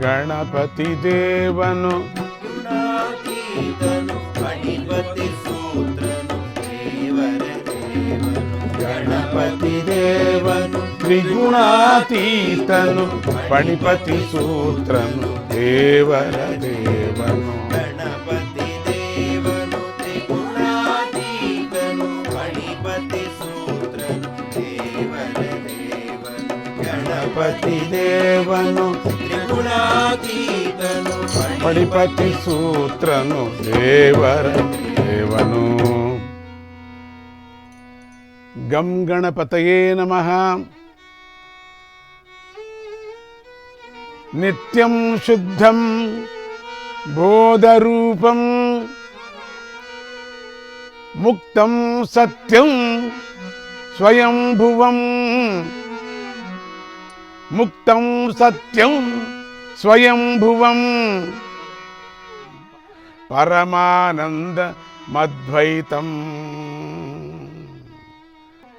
ಗಣಪತಿ ದೇವನು ಗಣಪತಿ ದೇವನು ತ್ರಿಗುಣಾತೀತನು. ಪಣಿಪತಿ ಸೂತ್ರನು. ದೇವರ ದೇವನು. ಗಣಪತಿ ದೇವನು ತ್ರಿಗುಣಾತೀತನು. ಗಣಪತಿ ಸೂತ್ರನು. ದೇವರ ದೇವನು. ಗಣಪತಿ ದೇವನು ತ್ರಿಗುಣಾತೀತನು ಪಣಿಪತಿ ಸೂತ್ರನು ದೇವರ ದೇವನು ಗಂ ಗಣಪತಯೇ ನಮಃ ನಿತ್ಯಂ ಶುದ್ಧಂ ಬೋಧರೂಪಂ ಮುಕ್ತಂ ಸತ್ಯಂ ಸ್ವಯಂಭುವಂ ಮುಕ್ತಂ ಸತ್ಯಂ ಸ್ವಯಂಭುವಂ. ಪರಮಾನಂದ ಮಧ್ವೈತಂ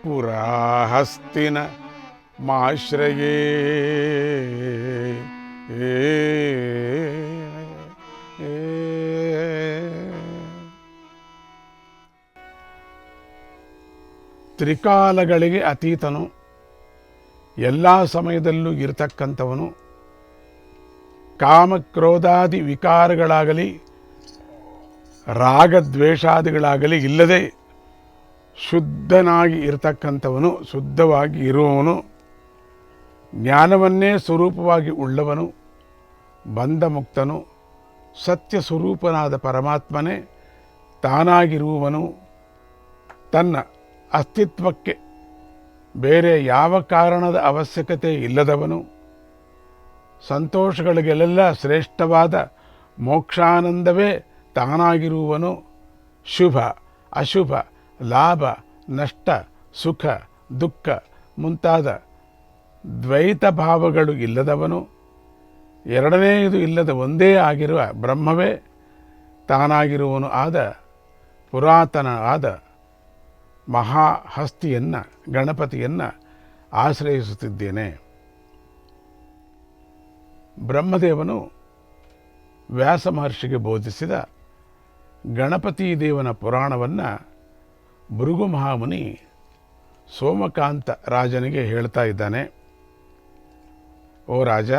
ಪುರಾಹಸ್ತಿನ ಮಾಶ್ರಯೇ. ತ್ರಿಕಾಲಗಳಿಗೆ ಅತೀತನು. ಎಲ್ಲ ಸಮಯದಲ್ಲೂ ಇರತಕ್ಕಂಥವನು. ಕಾಮಕ್ರೋಧಾದಿ ವಿಕಾರಗಳಾಗಲಿ ರಾಗದ್ವೇಷಾದಿಗಳಾಗಲಿ ಇಲ್ಲದೆ ಶುದ್ಧನಾಗಿ ಇರತಕ್ಕಂಥವನು, ಶುದ್ಧವಾಗಿ ಇರುವವನು, ಜ್ಞಾನವನ್ನೇ ಸ್ವರೂಪವಾಗಿ ಉಳ್ಳವನು ಬಂಧ ಮುಕ್ತನು ಸತ್ಯ ಸ್ವರೂಪನಾದ ಪರಮಾತ್ಮನೇ, ತಾನಾಗಿರುವವನು, ತನ್ನ ಅಸ್ತಿತ್ವಕ್ಕೆ ಬೇರೆ ಯಾವ ಕಾರಣದ ಅವಶ್ಯಕತೆ ಇಲ್ಲದವನು ಸಂತೋಷಗಳಿಗೆಲ್ಲ ಶ್ರೇಷ್ಠವಾದ ಮೋಕ್ಷಾನಂದವೇ ತಾನಾಗಿರುವವನು ಶುಭ, ಅಶುಭ, ಲಾಭ, ನಷ್ಟ, ಸುಖ, ದುಃಖ ಮುಂತಾದ ದ್ವೈತ ಭಾವಗಳು ಇಲ್ಲದವನು. ಎರಡನೆಯದು ಇಲ್ಲದ ಒಂದೇ ಆಗಿರುವ ಬ್ರಹ್ಮವೇ ತಾನಾಗಿರುವನು ಆದ ಪುರಾತನ ಆದ ಮಹಾಹಸ್ತಿಯನ್ನು, ಗಣಪತಿಯನ್ನು ಆಶ್ರಯಿಸುತ್ತಿದ್ದೇನೆ. ಬ್ರಹ್ಮದೇವನು ವ್ಯಾಸ ಮಹರ್ಷಿಗೆ ಬೋಧಿಸಿದ ಗಣಪತಿ ದೇವನ ಪುರಾಣವನ್ನು ಭೃಗು ಮಹಾಮುನಿ ಸೋಮಕಾಂತ ರಾಜನಿಗೆ ಹೇಳ್ತಾ ಇದ್ದಾನೆ. ಓ ರಾಜ,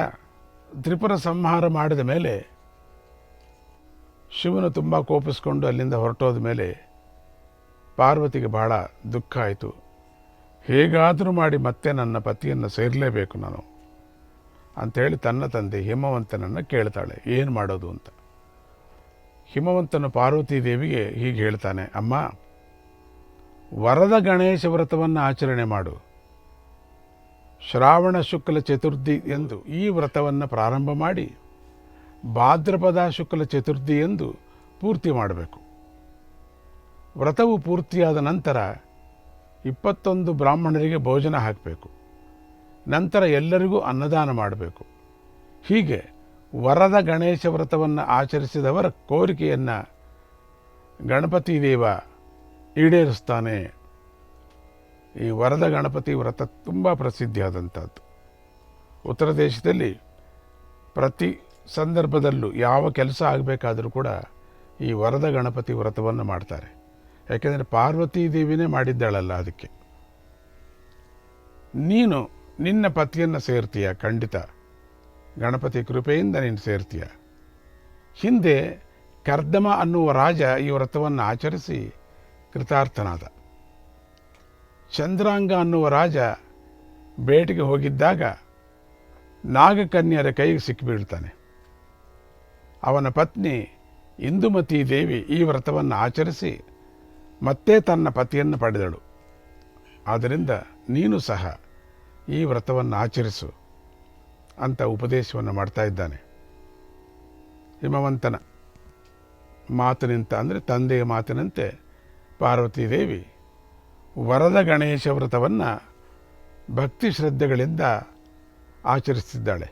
ತ್ರಿಪುರ ಸಂಹಾರ ಮಾಡಿದ ಮೇಲೆ ಶಿವನು ತುಂಬ ಕೋಪಿಸ್ಕೊಂಡು ಅಲ್ಲಿಂದ ಹೊರಟೋದ ಮೇಲೆ ಪಾರ್ವತಿಗೆ ಬಹಳ ದುಃಖ ಆಯಿತು. ಹೇಗಾದರೂ ಮಾಡಿ ಮತ್ತೆ ನನ್ನ ಪತಿಯನ್ನು ಸೇರಲೇಬೇಕು ನಾನು. ಅಂಥೇಳಿ ತನ್ನ ತಂದೆ ಹಿಮವಂತನನ್ನು ಕೇಳ್ತಾಳೆ, ಏನು ಮಾಡೋದು ಅಂತ. ಹಿಮವಂತನು ಪಾರ್ವತಿ ದೇವಿಗೆ ಹೀಗೆ ಹೇಳ್ತಾನೆ, ಅಮ್ಮ, ವರದ ಗಣೇಶ ವ್ರತವನ್ನು ಆಚರಣೆ ಮಾಡು. ಶ್ರಾವಣ ಶುಕ್ಲ ಚತುರ್ಥಿ ಎಂದು ಈ ವ್ರತವನ್ನು ಪ್ರಾರಂಭ ಮಾಡಿ, ಭಾದ್ರಪದ ಶುಕ್ಲ ಚತುರ್ಥಿ ಎಂದು ಪೂರ್ತಿ ಮಾಡಬೇಕು. ವ್ರತವು ಪೂರ್ತಿಯಾದ ನಂತರ ಇಪ್ಪತ್ತೊಂದು ಬ್ರಾಹ್ಮಣರಿಗೆ ಭೋಜನ ಹಾಕಬೇಕು. ನಂತರ ಎಲ್ಲರಿಗೂ ಅನ್ನದಾನ ಮಾಡಬೇಕು. ಹೀಗೆ ವರದ ಗಣೇಶ ವ್ರತವನ್ನು ಆಚರಿಸಿದವರ ಕೋರಿಕೆಯನ್ನು ಗಣಪತಿ ದೇವ ಈಡೇರಿಸ್ತಾನೆ. ಈ ವರದ ಗಣಪತಿ ವ್ರತ ತುಂಬ ಪ್ರಸಿದ್ಧಿಯಾದಂಥದ್ದು ಉತ್ತರ ದೇಶದಲ್ಲಿ ಪ್ರತಿ ಸಂದರ್ಭದಲ್ಲೂ ಯಾವ ಕೆಲಸ ಆಗಬೇಕಾದರೂ ಕೂಡ ಈ ವರದ ಗಣಪತಿ ವ್ರತವನ್ನು ಮಾಡ್ತಾರೆ. ಯಾಕೆಂದರೆ ಪಾರ್ವತೀ ದೇವಿನೇ ಮಾಡಿದ್ದಾಳಲ್ಲ ಅದಕ್ಕೆ. ನೀನು ನಿನ್ನ ಪತಿಯನ್ನು ಸೇರ್ತೀಯ, ಖಂಡಿತ. ಗಣಪತಿ ಕೃಪೆಯಿಂದ ನೀನು ಸೇರ್ತೀಯ. ಹಿಂದೆ ಕರ್ದಮ ಅನ್ನುವ ರಾಜ ಈ ವ್ರತವನ್ನು ಆಚರಿಸಿ ಕೃತಾರ್ಥನಾದ. ಚಂದ್ರಾಂಗ ಅನ್ನುವ ರಾಜ ಬೇಟೆಗೆ ಹೋಗಿದ್ದಾಗ ನಾಗಕನ್ಯರ ಕೈಗೆ ಸಿಕ್ಕಿಬೀಳ್ತಾನೆ ಅವನ ಪತ್ನಿ ಇಂದುಮತಿ ದೇವಿ ಈ ವ್ರತವನ್ನು ಆಚರಿಸಿ ಮತ್ತೆ ತನ್ನ ಪತಿಯನ್ನು ಪಡೆದಳು. ಆದ್ದರಿಂದ ನೀನು ಸಹ ಈ ವ್ರತವನ್ನು ಆಚರಿಸು ಅಂತ ಉಪದೇಶವನ್ನು ಮಾಡ್ತಾ ಇದ್ದಾನೆ. ಹಿಮವಂತನ ಮಾತಿನಿಂತ ಅಂದರೆ ತಂದೆಯ ಮಾತಿನಂತೆ ಪಾರ್ವತೀ ದೇವಿ ವರದ ಗಣೇಶ ವ್ರತವನ್ನು ಭಕ್ತಿ ಶ್ರದ್ಧೆಗಳಿಂದ ಆಚರಿಸ್ತಿದ್ದಾಳೆ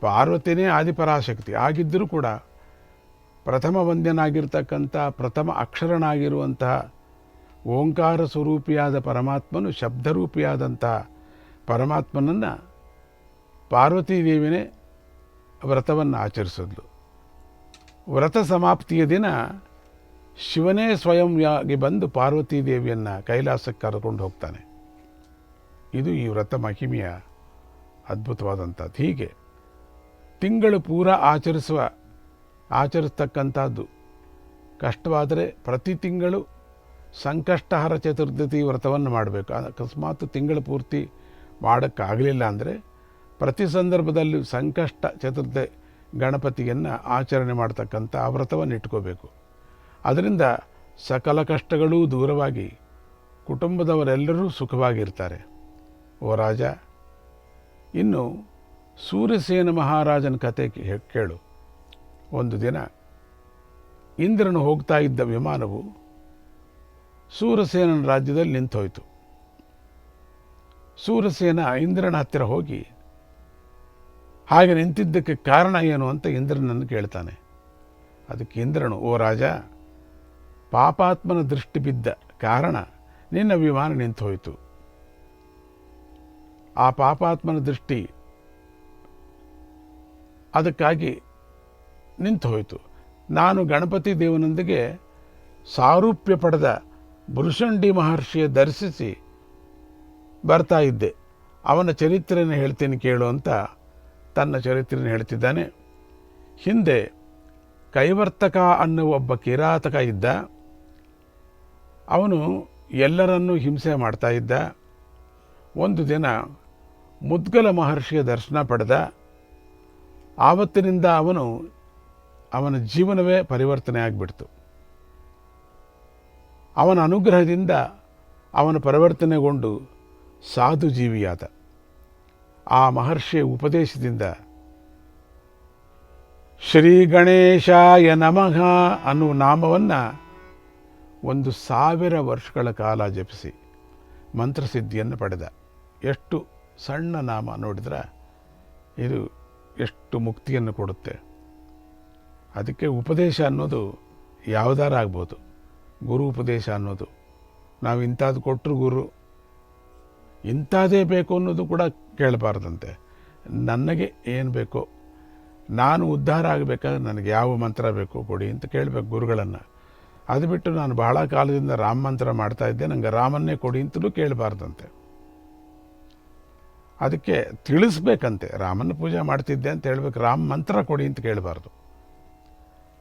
ಪಾರ್ವತಿನೇ ಆದಿಪರಾಶಕ್ತಿ. ಆಗಿದ್ದರೂ ಕೂಡ ಪ್ರಥಮ ವಂದ್ಯನಾಗಿರ್ತಕ್ಕಂಥ ಪ್ರಥಮ ಅಕ್ಷರನಾಗಿರುವಂತಹ ಓಂಕಾರ ಸ್ವರೂಪಿಯಾದ ಪರಮಾತ್ಮನು ಶಬ್ದರೂಪಿಯಾದಂತಹ ಪರಮಾತ್ಮನನ್ನು ಪಾರ್ವತೀ ದೇವಿನೇ ವ್ರತವನ್ನು ಆಚರಿಸಿದ್ಲು. ವ್ರತ ಸಮಾಪ್ತಿಯ ದಿನ ಶಿವನೇ ಸ್ವಯಂಯಾಗಿ ಬಂದು ಪಾರ್ವತೀ ದೇವಿಯನ್ನು ಕೈಲಾಸಕ್ಕೆ ಕರ್ಕೊಂಡು ಹೋಗ್ತಾನೆ. ಇದು ಈ ವ್ರತ ಮಹಿಮೆಯ ಅದ್ಭುತವಾದಂಥದ್ದು. ಹೀಗೆ ತಿಂಗಳು ಪೂರ ಆಚರಿಸುವ, ಆಚರಿಸ್ತಕ್ಕಂಥದ್ದು. ಕಷ್ಟವಾದರೆ ಪ್ರತಿ ತಿಂಗಳು ಸಂಕಷ್ಟಹರ ಚತುರ್ದಶಿ ವ್ರತವನ್ನು ಮಾಡಬೇಕು. ಅಕಸ್ಮಾತ್ ತಿಂಗಳು ಪೂರ್ತಿ ಮಾಡೋಕ್ಕಾಗಲಿಲ್ಲ ಅಂದರೆ ಪ್ರತಿ ಸಂದರ್ಭದಲ್ಲೂ ಸಂಕಷ್ಟ ಚತುರ್ಥ ಗಣಪತಿಯನ್ನು ಆಚರಣೆ ಮಾಡ್ತಕ್ಕಂಥ ವ್ರತವನ್ನು ಇಟ್ಕೋಬೇಕು. ಅದರಿಂದ ಸಕಲ ಕಷ್ಟಗಳೂ ದೂರವಾಗಿ ಕುಟುಂಬದವರೆಲ್ಲರೂ ಸುಖವಾಗಿರ್ತಾರೆ. ಓ ರಾಜ, ಇನ್ನು ಸೂರ್ಯಸೇನ ಮಹಾರಾಜನ ಕತೆ ಕೇಳು. ಒಂದು ದಿನ ಇಂದ್ರನು ಹೋಗ್ತಾ ಇದ್ದ ವಿಮಾನವು ಸೂರಸೇನನ ರಾಜ್ಯದಲ್ಲಿ ನಿಂತೋಯ್ತು. ಸೂರಸೇನ ಇಂದ್ರನ ಹತ್ತಿರ ಹೋಗಿ ಹಾಗೆ ನಿಂತಿದ್ದಕ್ಕೆ ಕಾರಣ ಏನು ಅಂತ ಇಂದ್ರನನ್ನು ಕೇಳ್ತಾನೆ. ಅದಕ್ಕೆ ಇಂದ್ರನು, ಓ ರಾಜ, ಪಾಪಾತ್ಮನ ದೃಷ್ಟಿ ಬಿದ್ದ ಕಾರಣ ನಿನ್ನ ವಿಮಾನ ನಿಂತು ಹೋಯಿತು ಆ ಪಾಪಾತ್ಮನ ದೃಷ್ಟಿ ಅದಕ್ಕಾಗಿ ನಿಂತು ಹೋಯಿತು ನಾನು ಗಣಪತಿ ದೇವನೊಂದಿಗೆ ಸಾರೂಪ್ಯ ಪಡೆದ ಬೃಷಂಡಿ ಮಹರ್ಷಿಯ ದರ್ಶಿಸಿ ಬರ್ತಾ ಇದ್ದೆ. ಅವನ ಚರಿತ್ರೆಯನ್ನು ಹೇಳ್ತೀನಿ ಕೇಳು ಅಂತ ತನ್ನ ಚರಿತ್ರೆಯನ್ನು ಹೇಳ್ತಿದ್ದಾನೆ. ಹಿಂದೆ ಕೈವರ್ತಕ ಅನ್ನುವ ಒಬ್ಬ ಕಿರಾತಕ ಇದ್ದ. ಅವನು ಎಲ್ಲರನ್ನೂ ಹಿಂಸೆ ಮಾಡ್ತಾ ಇದ್ದ. ಒಂದು ದಿನ ಮುದ್ಗಲ ಮಹರ್ಷಿಯ ದರ್ಶನ ಪಡೆದ. ಆವತ್ತಿನಿಂದ ಅವನು ಅವನ ಜೀವನವೇ ಪರಿವರ್ತನೆ ಆಗಿಬಿಡ್ತು. ಅವನ ಅನುಗ್ರಹದಿಂದ ಅವನು ಪರಿವರ್ತನೆಗೊಂಡು ಸಾಧು ಜೀವಿಯಾದ ಆ ಮಹರ್ಷಿಯ ಉಪದೇಶದಿಂದ ಶ್ರೀ ಗಣೇಶಾಯ ನಮಃ ಅನ್ನುವ ನಾಮವನ್ನು ಒಂದು ಸಾವಿರ ವರ್ಷಗಳ ಕಾಲ ಜಪಿಸಿ ಮಂತ್ರಸಿದ್ಧಿಯನ್ನು ಪಡೆದ. ಎಷ್ಟು ಸಣ್ಣ ನಾಮ ನೋಡಿದ್ರೆ ಇದು ಎಷ್ಟು ಮುಕ್ತಿಯನ್ನು ಕೊಡುತ್ತೆ. ಅದಕ್ಕೆ ಉಪದೇಶ ಅನ್ನೋದು ಯಾವುದಾರ ಆಗ್ಬೋದು. ಗುರು ಉಪದೇಶ ಅನ್ನೋದು. ನಾವು ಇಂಥದ್ದು ಕೊಟ್ಟರು ಗುರು ಇಂಥದ್ದೇ ಬೇಕು ಅನ್ನೋದು ಕೂಡ ಕೇಳಬಾರ್ದಂತೆ. ನನಗೆ ಏನು ಬೇಕೋ, ನಾನು ಉದ್ಧಾರ ಆಗಬೇಕಾದ್ರೆ ನನಗೆ ಯಾವ ಮಂತ್ರ ಬೇಕು ಕೊಡಿ ಅಂತ ಕೇಳಬೇಕು ಗುರುಗಳನ್ನು. ಅದು ಬಿಟ್ಟು ನಾನು ಬಹಳ ಕಾಲದಿಂದ ರಾಮ ಮಂತ್ರ ಮಾಡ್ತಾ ಇದ್ದೆ ನನಗೆ ರಾಮನ್ನೇ ಕೊಡಿ ಅಂತಲೂ ಕೇಳಬಾರ್ದಂತೆ. ಅದಕ್ಕೆ ತಿಳಿಸ್ಬೇಕಂತೆ, ರಾಮನ ಪೂಜೆ ಮಾಡ್ತಿದ್ದೆ ಅಂತ ಹೇಳ್ಬೇಕು, ರಾಮ ಮಂತ್ರ ಕೊಡಿ ಅಂತ ಕೇಳಬಾರ್ದು.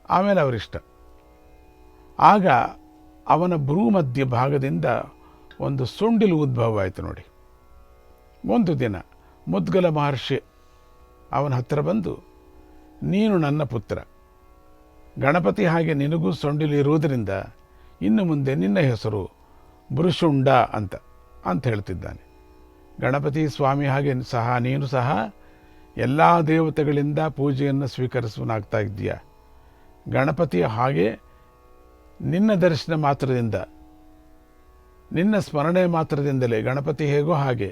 ಆಮೇಲೆ ಅವರಿಷ್ಟ. ಆಗ ಅವನ ಭ್ರೂ ಮಧ್ಯ ಭಾಗದಿಂದ ಒಂದು ಸುಂಡಿಲು ಉದ್ಭವ ಆಯಿತು ನೋಡಿ. ಒಂದು ದಿನ ಮುದ್ಗಲ ಮಹರ್ಷಿ ಅವನ ಹತ್ತಿರ ಬಂದು, ನೀನು ನನ್ನ ಪುತ್ರ. ಗಣಪತಿ ಹಾಗೆ ನಿನಗೂ ಸೊಂಡಿಲು ಇರುವುದರಿಂದ ಇನ್ನು ಮುಂದೆ ನಿನ್ನ ಹೆಸರು ಬೃಷುಂಡ ಅಂತ ಅಂತ ಹೇಳ್ತಿದ್ದಾನೆ. ಗಣಪತಿ ಸ್ವಾಮಿ ಹಾಗೆ ಸಹ, ನೀನು ಸಹ ಎಲ್ಲ ದೇವತೆಗಳಿಂದ ಪೂಜೆಯನ್ನು ಸ್ವೀಕರಿಸುವನಾಗ್ತಾ ಇದ್ದೀಯ. ಗಣಪತಿ ಹಾಗೆ ನಿನ್ನ ದರ್ಶನ ಮಾತ್ರದಿಂದ, ನಿನ್ನ ಸ್ಮರಣೆ ಮಾತ್ರದಿಂದಲೇ, ಗಣಪತಿ ಹೇಗೋ ಹಾಗೆ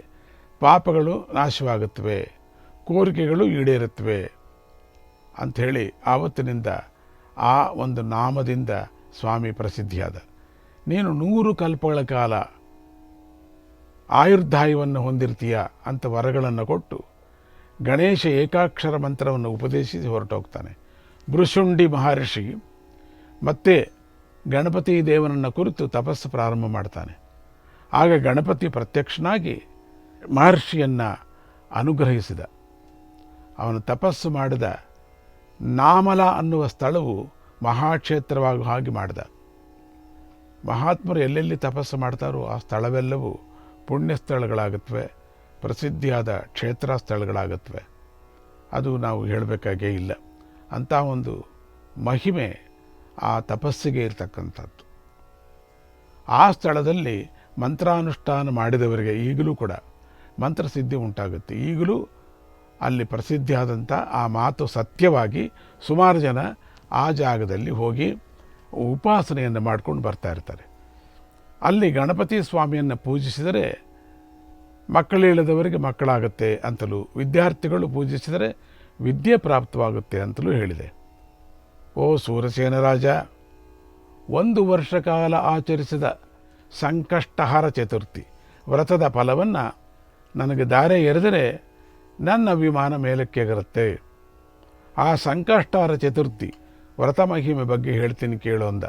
ಪಾಪಗಳು ನಾಶವಾಗುತ್ತವೆ, ಕೋರಿಕೆಗಳು ಈಡೇರುತ್ತವೆ ಅಂಥೇಳಿ ಆವತ್ತಿನಿಂದ ಆ ಒಂದು ನಾಮದಿಂದ ಸ್ವಾಮಿ ಪ್ರಸಿದ್ಧಿಯಾದ. ನೀನು ನೂರು ಕಲ್ಪಗಳ ಕಾಲ ಆಯುರ್ದಾಯವನ್ನು ಹೊಂದಿರ್ತೀಯ ಅಂತ ವರಗಳನ್ನು ಕೊಟ್ಟು ಗಣೇಶ ಏಕಾಕ್ಷರ ಮಂತ್ರವನ್ನು ಉಪದೇಶಿಸಿ ಹೊರಟೋಗ್ತಾನೆ. ಬೃಷುಂಡಿ ಮಹರ್ಷಿ ಮತ್ತೆ ಗಣಪತಿ ದೇವನನ್ನು ಕುರಿತು ತಪಸ್ಸು ಪ್ರಾರಂಭ ಮಾಡ್ತಾನೆ. ಆಗ ಗಣಪತಿ ಪ್ರತ್ಯಕ್ಷನಾಗಿ ಮಹರ್ಷಿಯನ್ನು ಅನುಗ್ರಹಿಸಿದ. ಅವನು ತಪಸ್ಸು ಮಾಡಿದ. ನಾಮಲ ಅನ್ನುವ ಸ್ಥಳವು ಮಹಾಕ್ಷೇತ್ರವಾಗುವ ಹಾಗೆ ಮಾಡಿದ. ಮಹಾತ್ಮರು ಎಲ್ಲೆಲ್ಲಿ ತಪಸ್ಸು ಮಾಡ್ತಾರೋ ಆ ಸ್ಥಳವೆಲ್ಲವೂ ಪುಣ್ಯ ಸ್ಥಳಗಳಾಗುತ್ತವೆ, ಪ್ರಸಿದ್ಧಿಯಾದ ಕ್ಷೇತ್ರ ಸ್ಥಳಗಳಾಗುತ್ತವೆ. ಅದು ನಾವು ಹೇಳಬೇಕಾಗೇ ಇಲ್ಲ. ಅಂಥ ಒಂದು ಮಹಿಮೆ ಆ ತಪಸ್ಸಿಗೆ ಇರತಕ್ಕಂಥದ್ದು. ಆ ಸ್ಥಳದಲ್ಲಿ ಮಂತ್ರಾನುಷ್ಠಾನ ಮಾಡಿದವರಿಗೆ ಈಗಲೂ ಕೂಡ ಮಂತ್ರಸಿದ್ಧಿ ಉಂಟಾಗುತ್ತೆ. ಈಗಲೂ ಅಲ್ಲಿ ಪ್ರಸಿದ್ಧಿಯಾದಂಥ ಆ ಮಾತು ಸತ್ಯವಾಗಿ ಸುಮಾರು ಜನ ಆ ಜಾಗದಲ್ಲಿ ಹೋಗಿ ಉಪಾಸನೆಯನ್ನು ಮಾಡ್ಕೊಂಡು ಬರ್ತಾ ಇರ್ತಾರೆ. ಅಲ್ಲಿ ಗಣಪತಿ ಸ್ವಾಮಿಯನ್ನು ಪೂಜಿಸಿದರೆ ಮಕ್ಕಳಿಲ್ಲದವರಿಗೆ ಮಕ್ಕಳಾಗುತ್ತೆ ಅಂತಲೂ, ವಿದ್ಯಾರ್ಥಿಗಳು ಪೂಜಿಸಿದರೆ ವಿದ್ಯೆ ಪ್ರಾಪ್ತವಾಗುತ್ತೆ ಅಂತಲೂ ಹೇಳಿದೆ. ಓ ಸೂರಸೇನ ರಾಜ, ಒಂದು ವರ್ಷ ಕಾಲ ಆಚರಿಸಿದ ಸಂಕಷ್ಟಹಾರ ಚತುರ್ಥಿ, ವ್ರತದ ಫಲವನ್ನು ನನಗೆ ದಾರೆ ಎರೆದರೆ ನನ್ನ ವಿಮಾನ ಮೇಲಕ್ಕೆಗರುತ್ತೆ ಆ ಸಂಕಷ್ಟಹರ ಚತುರ್ಥಿ ವ್ರತ ಮಹಿಮೆ ಬಗ್ಗೆ ಹೇಳ್ತೀನಿ ಕೇಳು ಅಂದ.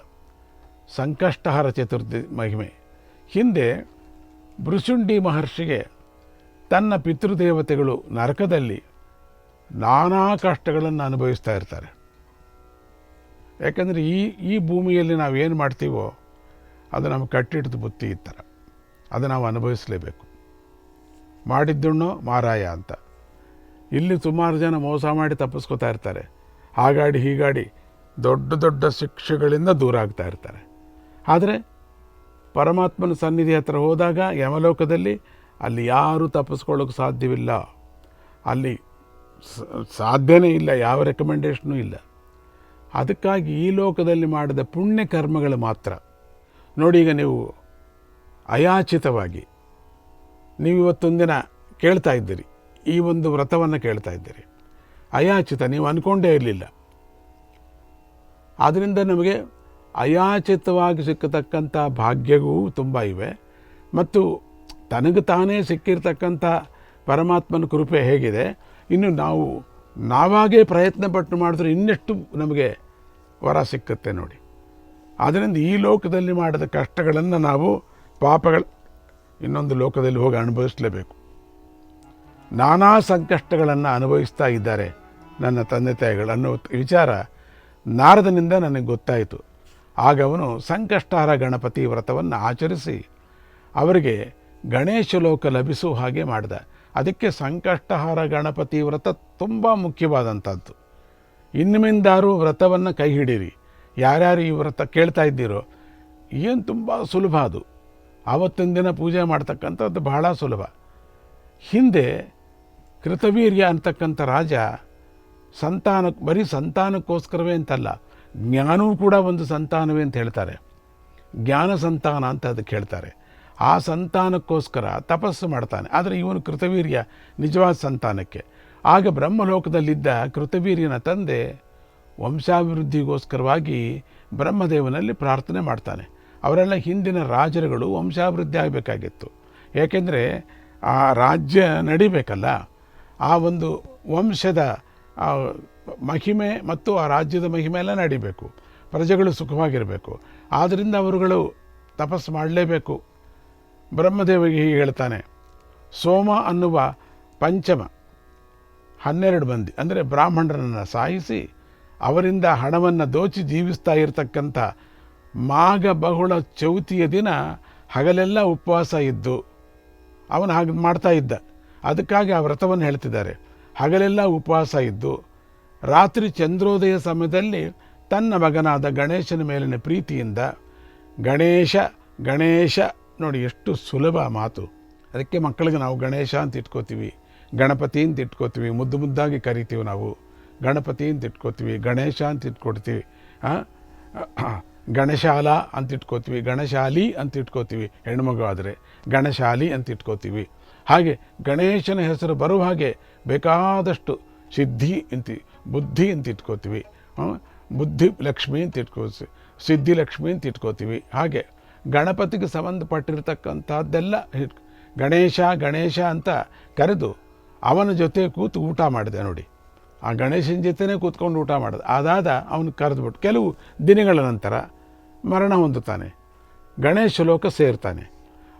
ಸಂಕಷ್ಟಹರ ಚತುರ್ಥಿ ಮಹಿಮೆ. ಹಿಂದೆ ಬೃಸುಂಡಿ ಮಹರ್ಷಿಗೆ ತನ್ನ ಪಿತೃದೇವತೆಗಳು ನರಕದಲ್ಲಿ ನಾನಾ ಕಷ್ಟಗಳನ್ನು ಅನುಭವಿಸ್ತಾ ಇರ್ತಾರೆ. ಯಾಕಂದರೆ ಈ ಈ ಭೂಮಿಯಲ್ಲಿ ನಾವು ಏನು ಮಾಡ್ತೀವೋ ಅದು ನಮಗೆ ಕಟ್ಟಿಡ್ದು ಬುತ್ತಿ ಥರ. ಅದು ನಾವು ಅನುಭವಿಸಲೇಬೇಕು. ಮಾಡಿದ್ದುಣ್ಣೋ ಮಾರಾಯ ಅಂತ. ಇಲ್ಲಿ ಸುಮಾರು ಜನ ಮೋಸ ಮಾಡಿ ತಪ್ಪಿಸ್ಕೊತಾ ಇರ್ತಾರೆ. ಹಾಗಾಡಿ ಹೀಗಾಡಿ ದೊಡ್ಡ ದೊಡ್ಡ ಶಿಕ್ಷೆಗಳಿಂದ ದೂರ ಆಗ್ತಾ ಇರ್ತಾರೆ. ಆದರೆ ಪರಮಾತ್ಮನ ಸನ್ನಿಧಿ ಹತ್ರ ಹೋದಾಗ ಯಮಲೋಕದಲ್ಲಿ ಅಲ್ಲಿ ಯಾರೂ ತಪ್ಪಿಸ್ಕೊಳ್ಳೋಕೆ ಸಾಧ್ಯವಿಲ್ಲ. ಅಲ್ಲಿ ಸಾಧ್ಯನೇ ಇಲ್ಲ, ಯಾವ ರೆಕಮೆಂಡೇಷನೂ ಇಲ್ಲ. ಅದಕ್ಕಾಗಿ ಈ ಲೋಕದಲ್ಲಿ ಮಾಡಿದ ಪುಣ್ಯ ಕರ್ಮಗಳು ಮಾತ್ರ. ನೋಡಿ ಈಗ ನೀವು ಅಯಾಚಿತವಾಗಿ ನೀವು ಇವತ್ತೊಂದಿನ ಕೇಳ್ತಾ ಇದ್ದೀರಿ. ಈ ಒಂದು ವ್ರತವನ್ನು ಕೇಳ್ತಾ ಇದ್ದೀರಿ. ಅಯಾಚಿತ, ನೀವು ಅಂದ್ಕೊಂಡೇ ಇರಲಿಲ್ಲ. ಆದ್ದರಿಂದ ನಮಗೆ ಅಯಾಚಿತವಾಗಿ ಸಿಕ್ಕತಕ್ಕಂಥ ಭಾಗ್ಯವೂ ತುಂಬ ಇವೆ. ಮತ್ತು ತನಗೆ ತಾನೇ ಸಿಕ್ಕಿರ್ತಕ್ಕಂಥ ಪರಮಾತ್ಮನ ಕೃಪೆ ಹೇಗಿದೆ. ಇನ್ನು ನಾವು, ನಾವಾಗೇ ಪ್ರಯತ್ನ ಪಟ್ಟು ಮಾಡಿದ್ರೆ ಇನ್ನಷ್ಟು ನಮಗೆ ವರ ಸಿಕ್ಕುತ್ತೆ ನೋಡಿ. ಆದ್ದರಿಂದ ಈ ಲೋಕದಲ್ಲಿ ಮಾಡಿದ ಕಷ್ಟಗಳನ್ನು ನಾವು ಪಾಪಗಳ ಇನ್ನೊಂದು ಲೋಕದಲ್ಲಿ ಹೋಗಿ ಅನುಭವಿಸಲೇಬೇಕು. ನಾನಾ ಸಂಕಷ್ಟಗಳನ್ನು ಅನುಭವಿಸ್ತಾ ಇದ್ದಾರೆ ನನ್ನ ತಂದೆ ತಾಯಿಗಳು ಅನ್ನೋ ವಿಚಾರ ನಾರದನಿಂದ ನನಗೆ ಗೊತ್ತಾಯಿತು. ಆಗ ಅವನು ಸಂಕಷ್ಟಹಾರ ಗಣಪತಿ ವ್ರತವನ್ನು ಆಚರಿಸಿ ಅವರಿಗೆ ಗಣೇಶ ಲೋಕ ಲಭಿಸುವ ಹಾಗೆ ಮಾಡಿದ. ಅದಕ್ಕೆ ಸಂಕಷ್ಟಹಾರ ಗಣಪತಿ ವ್ರತ ತುಂಬ ಮುಖ್ಯವಾದಂಥದ್ದು ಇನ್ನುಮಿಂದಾರು ವ್ರತವನ್ನು ಕೈ ಹಿಡೀರಿ. ಯಾರ್ಯಾರು ಈ ವ್ರತ ಕೇಳ್ತಾ ಇದ್ದೀರೋ, ಏನು ತುಂಬ ಸುಲಭ ಅದು. ಆವತ್ತಿನ ದಿನ ಪೂಜೆ ಮಾಡ್ತಕ್ಕಂಥದ್ದು ಬಹಳ ಸುಲಭ. ಹಿಂದೆ ಕೃತವೀರ್ಯ ಅಂತಕ್ಕಂಥ ರಾಜ ಸಂತಾನ, ಬರೀ ಸಂತಾನಕ್ಕೋಸ್ಕರವೇ ಅಂತಲ್ಲ, ಜ್ಞಾನವೂ ಕೂಡ ಒಂದು ಸಂತಾನವೇ ಅಂತ ಹೇಳ್ತಾರೆ. ಜ್ಞಾನ ಸಂತಾನ ಅಂತ ಅದಕ್ಕೆ ಹೇಳ್ತಾರೆ. ಆ ಸಂತಾನಕ್ಕೋಸ್ಕರ ತಪಸ್ಸು ಮಾಡ್ತಾನೆ. ಆದರೆ ಇವನು ಕೃತವೀರ್ಯ, ನಿಜವಾದ ಸಂತಾನಕ್ಕೆ. ಆಗ ಬ್ರಹ್ಮಲೋಕದಲ್ಲಿದ್ದ ಕೃತವೀರ್ಯನ ತಂದೆ ವಂಶಾಭಿವೃದ್ಧಿಗೋಸ್ಕರವಾಗಿ ಬ್ರಹ್ಮದೇವನಲ್ಲಿ ಪ್ರಾರ್ಥನೆ ಮಾಡ್ತಾನೆ. ಅವರೆಲ್ಲ ಹಿಂದಿನ ರಾಜರುಗಳು ವಂಶಾಭಿವೃದ್ಧಿ ಆಗಬೇಕಾಗಿತ್ತು. ಏಕೆಂದರೆ ಆ ರಾಜ್ಯ ನಡಿಬೇಕಲ್ಲ. ಆ ಒಂದು ವಂಶದ ಮಹಿಮೆ ಮತ್ತು ಆ ರಾಜ್ಯದ ಮಹಿಮೆ ಎಲ್ಲ ನಡಿಬೇಕು. ಪ್ರಜೆಗಳು ಸುಖವಾಗಿರಬೇಕು. ಆದ್ದರಿಂದ ಅವರುಗಳು ತಪಸ್ಸು ಮಾಡಲೇಬೇಕು. ಬ್ರಹ್ಮದೇವಿಗೆ ಹೀಗೆ ಹೇಳ್ತಾನೆ. ಸೋಮ ಅನ್ನುವ ಪಂಚಮ ಹನ್ನೆರಡು ಮಂದಿ, ಅಂದರೆ ಬ್ರಾಹ್ಮಣರನ್ನು ಸಾಯಿಸಿ ಅವರಿಂದ ಹಣವನ್ನು ದೋಚಿ ಜೀವಿಸ್ತಾ ಇರತಕ್ಕಂಥ ಮಾಘ ಬಹುಳ ಚೌತಿಯ ದಿನ ಹಗಲೆಲ್ಲ ಉಪವಾಸ ಇದ್ದು ಅವನು ಹಾಗೆ ಮಾಡ್ತಾ ಇದ್ದ. ಅದಕ್ಕಾಗಿ ಆ ವ್ರತವನ್ನು ಹೇಳ್ತಿದ್ದಾರೆ. ಹಗಲೆಲ್ಲ ಉಪವಾಸ ಇದ್ದು ರಾತ್ರಿ ಚಂದ್ರೋದಯ ಸಮಯದಲ್ಲಿ ತನ್ನ ಮಗನಾದ ಗಣೇಶನ ಮೇಲಿನ ಪ್ರೀತಿಯಿಂದ ಗಣೇಶ ಗಣೇಶ ನೋಡಿ ಎಷ್ಟು ಸುಲಭ ಮಾತು. ಅದಕ್ಕೆ ಮಕ್ಕಳಿಗೆ ನಾವು ಗಣೇಶ ಅಂತ ಇಟ್ಕೋತೀವಿ, ಗಣಪತಿ ಅಂತ ಇಟ್ಕೋತೀವಿ, ಮುದ್ದು ಮುದ್ದಾಗಿ ಕರಿತೀವಿ ನಾವು. ಗಣಪತಿ ಅಂತ ಇಟ್ಕೋತೀವಿ, ಗಣೇಶ ಅಂತ ಇಟ್ಕೊಡ್ತೀವಿ, ಆ? ಗಣಶಾಲ ಅಂತ ಇಟ್ಕೋತೀವಿ, ಗಣಶಾಲಿ ಅಂತ ಇಟ್ಕೋತೀವಿ ಹೆಣ್ಮಗು ಆದರೆ ಗಣಶಾಲಿ ಅಂತ ಇಟ್ಕೋತೀವಿ. ಹಾಗೆ ಗಣೇಶನ ಹೆಸರು ಬರುವ ಹಾಗೆ ಬೇಕಾದಷ್ಟು ಸಿದ್ಧಿ ಅಂತ, ಬುದ್ಧಿ ಅಂತ ಇಟ್ಕೋತೀವಿ? ಬುದ್ಧಿ, ಲಕ್ಷ್ಮಿ ಅಂತ ಇಟ್ಕೋತೀವಿ. ಸಿದ್ಧಿ, ಲಕ್ಷ್ಮಿ ಅಂತ ಇಟ್ಕೋತೀವಿ. ಹಾಗೆ ಗಣಪತಿಗೆ ಸಂಬಂಧಪಟ್ಟಿರ್ತಕ್ಕಂಥದ್ದೆಲ್ಲ ಗಣೇಶ ಗಣೇಶ ಅಂತ ಕರೆದು ಅವನ ಜೊತೆ ಕೂತು ಊಟ ಮಾಡಿದೆ ನೋಡಿ. ಆ ಗಣೇಶನ ಜೊತೆನೇ ಕೂತ್ಕೊಂಡು ಊಟ ಮಾಡೋದು. ಅದಾದ ಅವನು ಕರೆದ್ಬಿಟ್ಟು ಕೆಲವು ದಿನಗಳ ನಂತರ ಮರಣ ಹೊಂದುತ್ತಾನೆ. ಗಣೇಶ ಲೋಕ ಸೇರ್ತಾನೆ.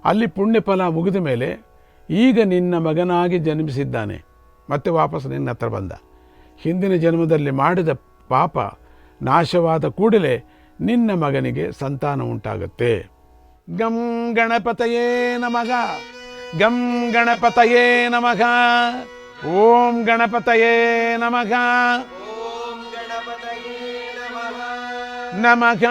ಅಲ್ಲಿ ಪುಣ್ಯಫಲ ಮುಗಿದ ಮೇಲೆ ಈಗ ನಿನ್ನ ಮಗನಾಗಿ ಜನ್ಮಿಸಿದ್ದಾನೆ. ಮತ್ತೆ ವಾಪಸ್ ನಿನ್ನ ಹತ್ರ ಬಂದ. ಹಿಂದಿನ ಜನ್ಮದಲ್ಲಿ ಮಾಡಿದ ಪಾಪ ನಾಶವಾದ ಕೂಡಲೇ ನಿನ್ನ ಮಗನಿಗೆ ಸಂತಾನ ಉಂಟಾಗುತ್ತೆ. ಗಂ ಗಣಪತಯೇ ನಮಗ ಗಂ ಗಣಪತಯೇ ನಮಃ. ಓಂ ಗಣಪತಯೇ ನಮಃ ಓಂ ಗಣಪತಯೇ ನಮಃ ನಮಃ